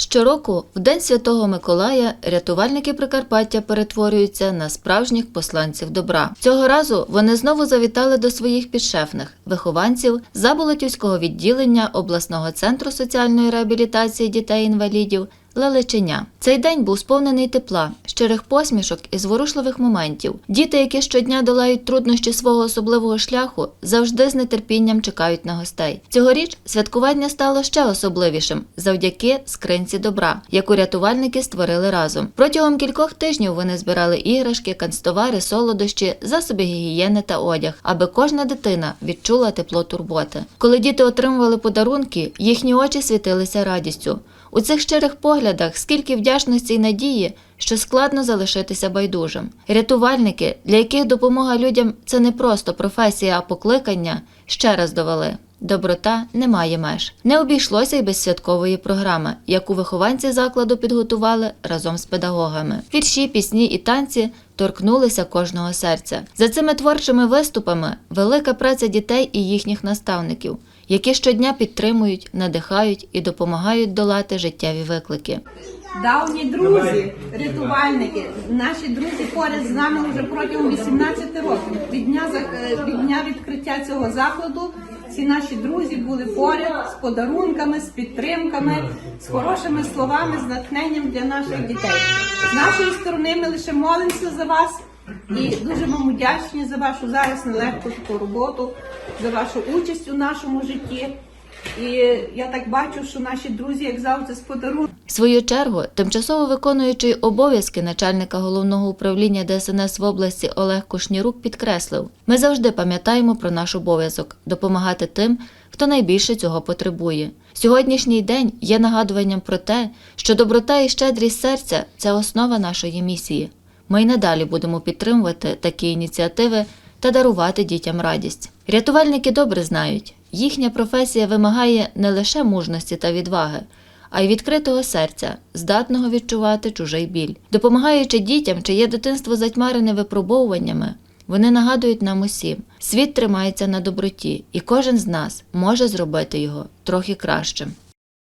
Щороку, в День Святого Миколая, рятувальники Прикарпаття перетворюються на справжніх посланців добра. Цього разу вони знову завітали до своїх підшефних вихованців Заболотівського відділення обласного центру соціальної реабілітації дітей-інвалідів Лелеченя. Цей день був сповнений тепла, щирих посмішок і зворушливих моментів. Діти, які щодня долають труднощі свого особливого шляху, завжди з нетерпінням чекають на гостей. Цьогоріч святкування стало ще особливішим завдяки скринці добра, яку рятувальники створили разом. Протягом кількох тижнів вони збирали іграшки, канцтовари, солодощі, засоби гігієни та одяг, аби кожна дитина відчула тепло турботи. Коли діти отримували подарунки, їхні очі світилися радістю. У цих щирих поглядах скільки вдячності й надії, що складно залишитися байдужим. Рятувальники, для яких допомога людям це не просто професія, а покликання, ще раз довели. Доброта не має меж. Не обійшлося й без святкової програми, яку вихованці закладу підготували разом з педагогами. Вірші, пісні і танці торкнулися кожного серця. За цими творчими виступами велика праця дітей і їхніх наставників, які щодня підтримують, надихають і допомагають долати життєві виклики. Давні друзі, рятувальники, наші друзі поряд з нами вже протягом 18 років. Від дня, від дня відкриття цього закладу ці наші друзі були поряд з подарунками, з підтримками, з хорошими словами, з натхненням для наших дітей. З нашої сторони ми лише молимося за вас і дуже вам вдячні за вашу зараз нелегку таку роботу, за вашу участь у нашому житті. І я так бачу, що наші друзі, як завжди, з подарунками. В свою чергу, тимчасово виконуючий обов'язки начальника головного управління ДСНС в області Олег Кушнірук підкреслив: ми завжди пам'ятаємо про наш обов'язок допомагати тим, хто найбільше цього потребує. Сьогоднішній день є нагадуванням про те, що доброта і щедрість серця це основа нашої місії. Ми й надалі будемо підтримувати такі ініціативи та дарувати дітям радість. Рятувальники добре знають, їхня професія вимагає не лише мужності та відваги, а й відкритого серця, здатного відчувати чужий біль. Допомагаючи дітям, чиє дитинство затьмарене випробовуваннями, вони нагадують нам усім, світ тримається на доброті, і кожен з нас може зробити його трохи кращим.